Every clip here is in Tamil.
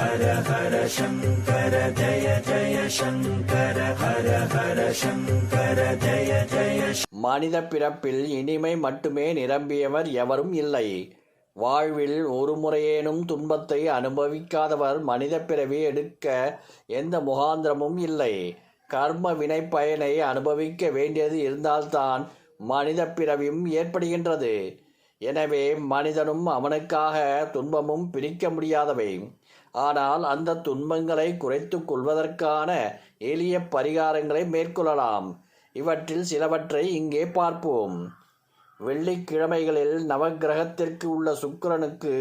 ஹர ஹர சங்கர ஜய ஜய சங்கர ஹர ஹர சங்கர ஜய ஜய மனித பிறப்பில் இனிமை மட்டுமே நிரம்பியவர் எவரும் இல்லை. வாழ்வில் ஒரு முறையேனும் துன்பத்தை அனுபவிக்காதவர் மனித பிறவி எடுக்க எந்த முகாந்திரமும் இல்லை. கர்ம வினை பயனை அனுபவிக்க வேண்டியது இருந்தால்தான் மனித பிறவியும் ஏற்படுகின்றது. எனவே மனிதனும் அவனுக்காக துன்பமும் பிரிக்க முடியாதவை. ஆனால் அந்த துன்பங்களை குறைத்து கொள்வதற்கான எளிய பரிகாரங்களை மேற்கொள்ளலாம். இவற்றில் சிலவற்றை இங்கே பார்ப்போம். வெள்ளிக்கிழமைகளில் நவக்கிரகத்திற்கு உள்ள சுக்கிரனுக்கு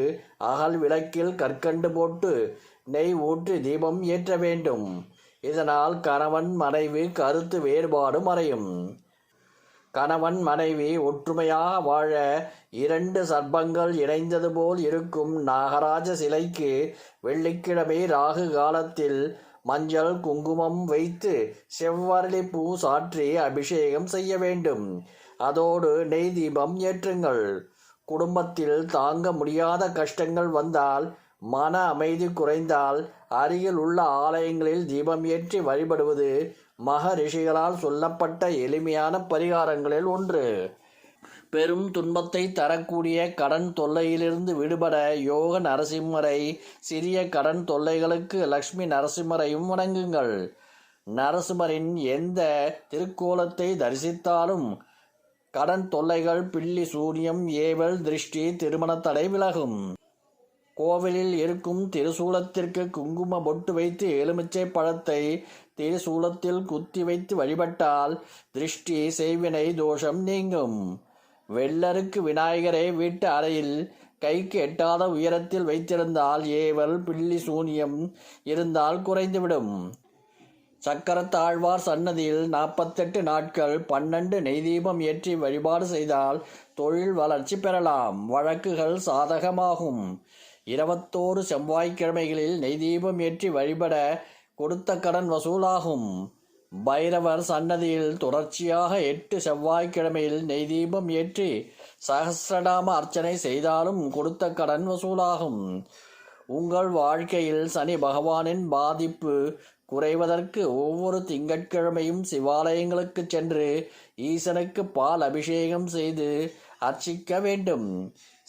அகல் விளக்கில் கற்கண்டு போட்டு நெய் ஊற்றி தீபம் ஏற்ற வேண்டும். இதனால் கணவன் மனைவி கருத்து வேறுபாடு மறையும் கணவன் மனைவி ஒற்றுமையாக வாழ இரண்டு சர்ப்பங்கள் இணைந்தது போல் இருக்கும் நாகராஜ சிலைக்கு வெள்ளிக்கிழமை ராகு காலத்தில் மஞ்சள் குங்குமம் வைத்து செவ்வரளி பூ சாற்றி அபிஷேகம் செய்ய வேண்டும். அதோடு நெய் தீபம் ஏற்றுங்கள். குடும்பத்தில் தாங்க முடியாத கஷ்டங்கள் வந்தால் மன அமைதி குறைந்தால் அருகில் உள்ள ஆலயங்களில் தீபம் ஏற்றி வழிபடுவது மகரிஷிகளால் சொல்லப்பட்ட எளிமையான பரிகாரங்களில் ஒன்று. பெரும் துன்பத்தை தரக்கூடிய கடன் தொல்லையிலிருந்து விடுபட யோக நரசிம்மரை சிறிய கடன் தொல்லைகளுக்கு லக்ஷ்மி நரசிம்மரையும் வணங்குங்கள். நரசிம்மரின் எந்த திருக்கோலத்தை தரிசித்தாலும் கடன் தொல்லைகள் பில்லி சூரியம் ஏவல் திருஷ்டி திருமண தடை விலகும். கோவிலில் இருக்கும் திருசூலத்திற்கு குங்கும பொட்டு வைத்து எலுமிச்சை பழத்தை திருசூலத்தில் குத்தி வைத்து வழிபட்டால் திருஷ்டி செய்வினை தோஷம் நீங்கும். வெள்ளருக்கு விநாயகரை வீட்டு அறையில் கைக்கு எட்டாத உயரத்தில் வைத்திருந்தால் ஏவல் பில்லி சூனியம் இருந்தால் குறைந்துவிடும். சக்கரத்தாழ்வார் சன்னதியில் நாற்பத்தெட்டு நாட்கள் பன்னெண்டு நெய்தீபம் ஏற்றி வழிபாடு செய்தால் தொழில் வளர்ச்சி பெறலாம். வழக்குகள் சாதகமாகும். இருபத்தோரு செவ்வாய்க்கிழமைகளில் நெய்தீபம் ஏற்றி வழிபட கொடுத்த கடன் வசூலாகும். பைரவர் சன்னதியில் தொடர்ச்சியாக எட்டு செவ்வாய்க்கிழமையில் நெய்தீபம் ஏற்றி சகசிரநாம அர்ச்சனை செய்தாலும் கொடுத்த கடன் வசூலாகும். உங்கள் வாழ்க்கையில் சனி பகவானின் பாதிப்பு குறைவதற்கு ஒவ்வொரு திங்கட்கிழமையும் சிவாலயங்களுக்கு சென்று ஈசனுக்கு பால் அபிஷேகம் செய்து அர்ச்சிக்க வேண்டும்.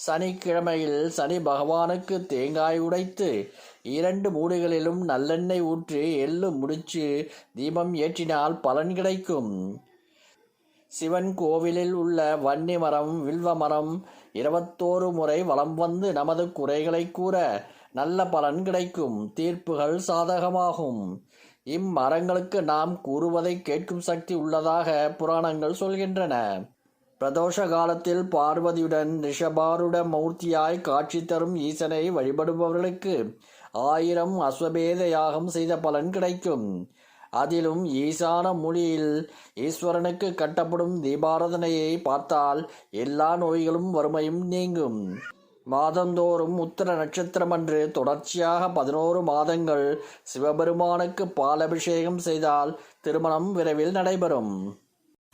சனிக்கிழமையில் சனி பகவானுக்கு தேங்காய் உடைத்து இரண்டு மூடுகளிலும் நல்லெண்ணெய் ஊற்றி எள்ளு முடிச்சு தீபம் ஏற்றினால் பலன் கிடைக்கும். சிவன் கோவிலில் உள்ள வன்னி மரம் வில்வ மரம் இருபத்தோரு முறை வலம் வந்து நமது குறைகளை கூற நல்ல பலன் கிடைக்கும். தீர்ப்புகள் சாதகமாகும். இம்மரங்களுக்கு நாம் கூறுவதை கேட்கும் சக்தி உள்ளதாக புராணங்கள் சொல்கின்றன. பிரதோஷ காலத்தில் பார்வதியுடன் ரிஷபாருட மூர்த்தியாய் காட்சி தரும் ஈசனை வழிபடுபவர்களுக்கு ஆயிரம் அஸ்வபேத யாகம் செய்த பலன் கிடைக்கும். அதிலும் ஈசான மொழியில் ஈஸ்வரனுக்கு கட்டப்படும் தீபாரதனையை பார்த்தால் எல்லா நோய்களும் வறுமையும் நீங்கும். மாதந்தோறும் உத்தர நட்சத்திரம் அன்று தொடர்ச்சியாக பதினோரு மாதங்கள் சிவபெருமானுக்கு பாலபிஷேகம் செய்தால் திருமணம் விரைவில் நடைபெறும்.